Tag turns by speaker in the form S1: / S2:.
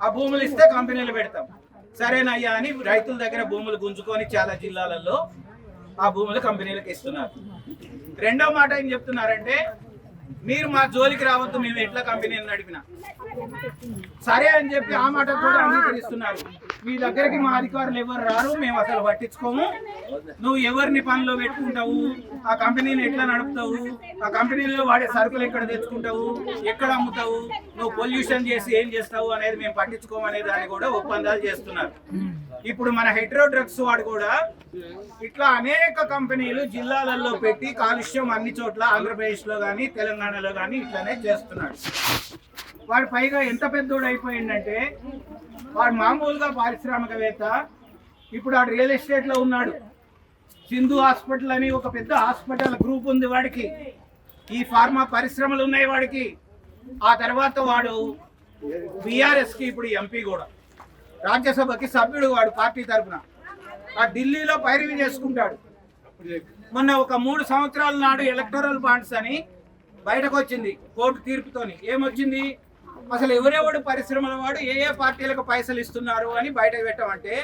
S1: ఆ భూములు ఇస్తే కంపెనీలు పెడతాం. సరేనయ్యా అని రైతుల దగ్గర భూములు గుంజుకొని చాలా జిల్లాలలో ఆ భూములు కంపెనీలకు ఇస్తున్నారు. రెండో మాట ఏం చెప్తున్నారంటే మీరు మా జోలికి రావద్దు మేము ఎట్లా కంపెనీ నడిపినా సరే అని చెప్పి ఆ మాట కూడా అంగీకరిస్తున్నారు. మీ దగ్గరికి మా అధికారులు ఎవరు రారు మేము అసలు పట్టించుకోము. నువ్వు ఎవరిని పనిలో పెట్టుకుంటావు? ఆ కంపెనీని ఎట్లా నడుపుతావు? ఆ కంపెనీలో వాడే సరుకులు ఎక్కడ తెచ్చుకుంటావు? ఎక్కడ అమ్ముతావు? నువ్వు పొల్యూషన్ చేసి ఏం చేస్తావు అనేది మేము పట్టించుకోమనే దాన్ని కూడా ఒప్పందాలు చేస్తున్నారు. ఇప్పుడు మన హెట్రో డ్రగ్స్ వాడు కూడా ఇట్లా అనేక కంపెనీలు జిల్లాలలో పెట్టి కాలుష్యం అన్ని చోట్ల ఆంధ్రప్రదేశ్లో కానీ తెలంగాణలో కానీ ఇట్లానే చేస్తున్నాడు వాడు పైగా ఎంత పెద్దోడు అయిపోయిందంటే వాడు మామూలుగా పారిశ్రామికవేత్త ఇప్పుడు వాడు రియల్ ఎస్టేట్లో ఉన్నాడు. సింధు హాస్పిటల్ అని ఒక పెద్ద హాస్పిటల్ గ్రూప్ ఉంది వాడికి. ఈ ఫార్మా పరిశ్రమలు ఉన్నాయి వాడికి. ఆ తర్వాత వాడు బీఆర్ఎస్కి ఇప్పుడు ఎంపీ కూడా. రాజ్యసభకి సభ్యుడు వాడు పార్టీ తరఫున ఆ ఢిల్లీలో పైరవి చేసుకుంటాడు. మొన్న ఒక మూడు సంవత్సరాల నాడు ఎలక్టోరల్ బాండ్స్ అని బయటకు వచ్చింది కోర్టు తీర్పుతోని. ఏమొచ్చింది? అసలు ఎవరెవడు పరిశ్రమల వాడు ఏ ఏ పార్టీలకు పైసలు ఇస్తున్నారు అని బయట పెట్టమంటే